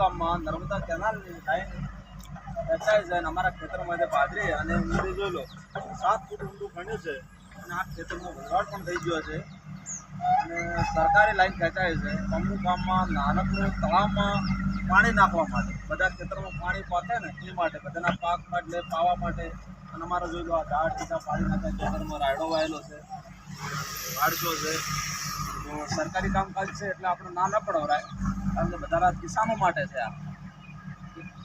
ગામમાં નર્મદા કેનાલની લાઈન છે અને અમારા ખેતરમાં જે પાદરી અને ઊંડી જોઈ લો, સાત ફૂટ ઊંડું ખણ્યું છે અને આ ખેતરમાં ભરવાડ પણ થઈ ગયો છે. અને સરકારી લાઈન ખેંચાય છે અમુક ગામમાં, નાનકડું તળાવમાં પાણી નાખવા માટે. બધા ખેતરમાં પાણી પાકે ને એ માટે, બધાના પાક માટે, પાવા માટે. અને અમારે જોઈ લો આ ઝાડ સીધા પાણી નાખે ખેતરમાં રાયડો વાયેલો છે. વાડસો છે. તો સરકારી કામકાજ છે એટલે આપણે ના ન પડાવરાય કારણ કે બધા કિસાનો માટે છે આ.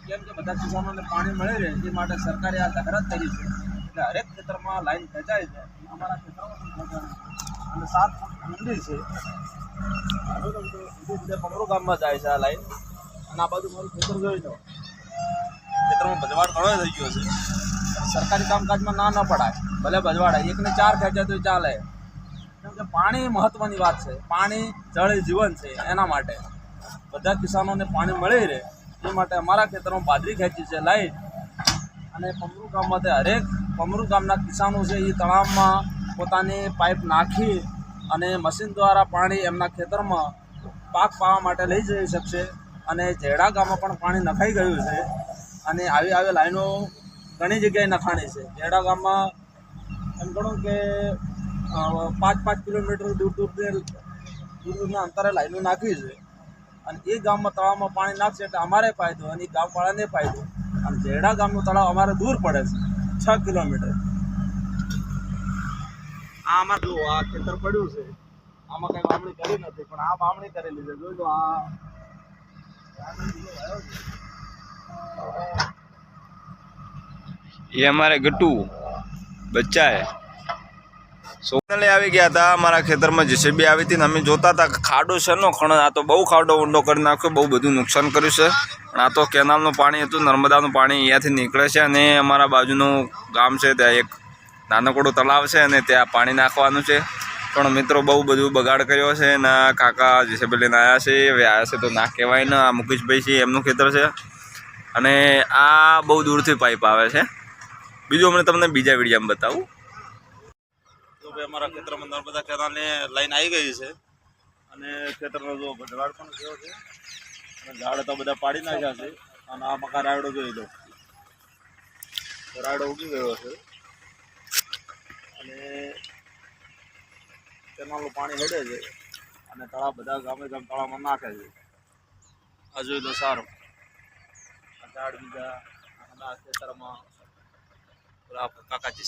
કેમ કે બધા કિસાનોને પાણી મળી રહે, એ માટે સરકારે આ જાહેરાત કરી છે. એટલે હરેક ખેતરમાં લાઈન ખેંચાય છે. અમારા ખેતરમાં પણ અને સાત ફૂટ છે. બીજે ગામમાં જાય છે આ લાઈન. અને આ બાજુ મારું ખેતર જોઈ લો. ખેતરમાં ભજવાડ ઘણો થઈ ગયો છે. સરકારી કામકાજમાં ના ન પડાય ભલે ભજવાડ એકને ચાર ખેંચાય તો ચાલે. કે પાણી મહત્વની વાત છે. પાણી જળ જીવન છે એના માટે. બધા કિસાનોને પાણી મળી રહે એ માટે અમારા ખેતરમાં બાજરી ખેંચી છે, લાઈટ. અને પમરુ ગામમાં હરેક પમરુ ગામના કિસાનો છે એ તળાવમાં પોતાની પાઇપ નાખી અને મશીન દ્વારા પાણી એમના ખેતરમાં પાક પાવા માટે લઈ જઈ શકશે. અને જેડા ગામમાં પણ પાણી નખાઈ ગયું છે અને આવી આવી લાઈનો ઘણી જગ્યાએ નખાણી છે. જેડા ગામમાં એમ ગણો કે પાંચ પાંચ કિલોમીટર દૂર દૂર દૂર દૂરના અંતરે લાઈનો નાખવી છે અને એ ગામમાં તળાવમાં પાણી નાખશે એટલે અમારે ફાયદો અને એ ગામવાળાને ફાયદો. અને જેડા ગામનું તળાવ અમારે દૂર પડે છે છ કિલોમીટર. આ આમાં જો આ ખેતર પડ્યું છે આમાં કઈ વાવણી કરી નથી પણ આ વાવણી કરેલી છે. જોઈ લો આ. એ અમારે गट्टू बच्चा હે સોનલે આવી ગયા હતા, અમારા ખેતરમાં જેસીબી આવી હતી ને અમે જોતા હતા ખાડો છે નો ખણ, આ તો બહુ ખાડો ઊંડો કરી નાખ્યો, બહુ બધું નુકસાન કર્યું છે. પણ આ તો કેનાલનું પાણી હતું, નર્મદાનું પાણી અહીંયાથી નીકળે છે અને અમારા બાજુનું ગામ છે, ત્યાં એક નાનકડું તળાવ છે અને ત્યાં પાણી નાખવાનું છે. પણ મિત્રો બહુ બધું બગાડ કર્યો છે અને કાકા જેસીબી લઈને આવ્યા છે, હવે આવ્યા છે તો ના કહેવાય ને, આ મુકેશભાઈ છે, એમનું ખેતર છે. અને આ બહુ દૂરથી પાઇપ આવે છે. બીજું હમણાં તમને બીજા વિડીયામાં બતાવું. ભાઈ અમારા ખેતરમાં નર્મદા કેનાલની લાઈન આવી ગઈ છે. અને ખેતરનો જો ભજવાડ પણ થયો છે. અને ઝાડ તો બધા પાડી નાખ્યા છે. અને આ મકા રાયડો જોઈ લો. રાયડો ઉગી ગયો છે. અને કેનાલનું પાણી હેડે છે. અને તળાવ બધા ગામે ગામ તળાવમાં નાખે છે. આ જોઈ લો સારું. ઝાડ બીજા ખેતરમાં કાકાજી